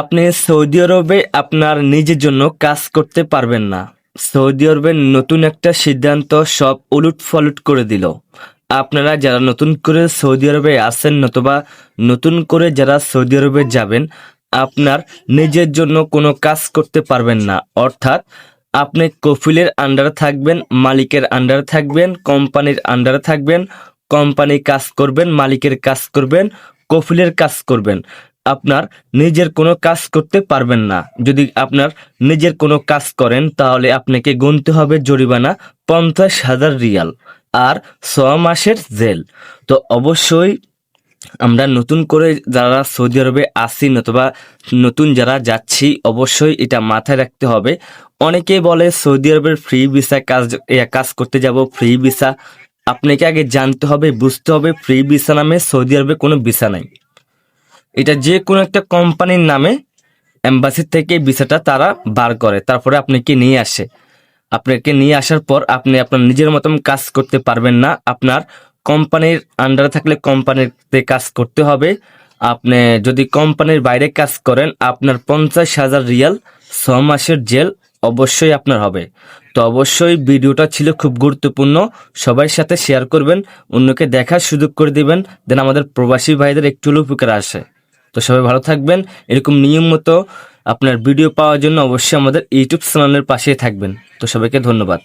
আপনি সৌদি আরবে আপনার নিজের জন্য কাজ করতে পারবেন না। সৌদি আরবের নতুন একটা সিদ্ধান্ত সব উলুট ফলুট করে দিল। আপনারা যারা নতুন করে সৌদি আরবে আসেন নতুবা নতুন করে যারা সৌদি আরবে যাবেন, আপনার নিজের জন্য কোনো কাজ করতে পারবেন না। অর্থাৎ আপনি কফিলের আন্ডারে থাকবেন, মালিকের আন্ডারে থাকবেন, কোম্পানির আন্ডারে থাকবেন, কোম্পানি কাজ করবেন, মালিকের কাজ করবেন, কফিলের কাজ করবেন। আপনার নিজের কোনো কাজ করতে পারবেন না। যদি আপনার নিজের কোনো কাজ করেন, তাহলে আপনাকে গুনতে হবে জরিমানা পঞ্চাশ হাজার রিয়াল আর ছ মাসের জেল। তো অবশ্যই আমরা নতুন করে যারা সৌদি আরবে আসি নতুবা নতুন যারা যাচ্ছি, অবশ্যই এটা মাথায় রাখতে হবে। অনেকেই বলে, সৌদি আরবের ফ্রি ভিসা কাজ কাজ করতে যাব ফ্রি ভিসা আপনাকে আগে জানতে হবে, বুঝতে হবে ফ্রি ভিসা নামে সৌদি আরবে কোনো ভিসা নাই। এটা যে কোনো একটা কোম্পানির নামে এম্বাসি থেকে ভিসাটা তারা বার করে। তারপরে আপনাকে নিয়ে আসে। আপনাকে নিয়ে আসার পর আপনি আপনার নিজের মতন কাজ করতে পারবেন না। আপনার কোম্পানির আন্ডারে থাকলে কোম্পানিতে কাজ করতে হবে। আপনি যদি কোম্পানির বাইরে কাজ করেন, আপনার পঞ্চাশ হাজার রিয়াল ছ মাসের জেল অবশ্যই আপনার হবে। তো অবশ্যই ভিডিওটা ছিল খুব গুরুত্বপূর্ণ। সবার সাথে শেয়ার করবেন, অন্যকে দেখার সুযোগ করে দিবেন। দেন আমাদের প্রবাসী ভাইদের একটু উপকার আসে। তো সবাই ভালো থাকবেন। এরকম নিয়ম মতো আপনার ভিডিও পাওয়ার জন্য অবশ্যই আমাদের ইউটিউব চ্যানেলের পাশেই থাকবেন। তো সবাইকে ধন্যবাদ।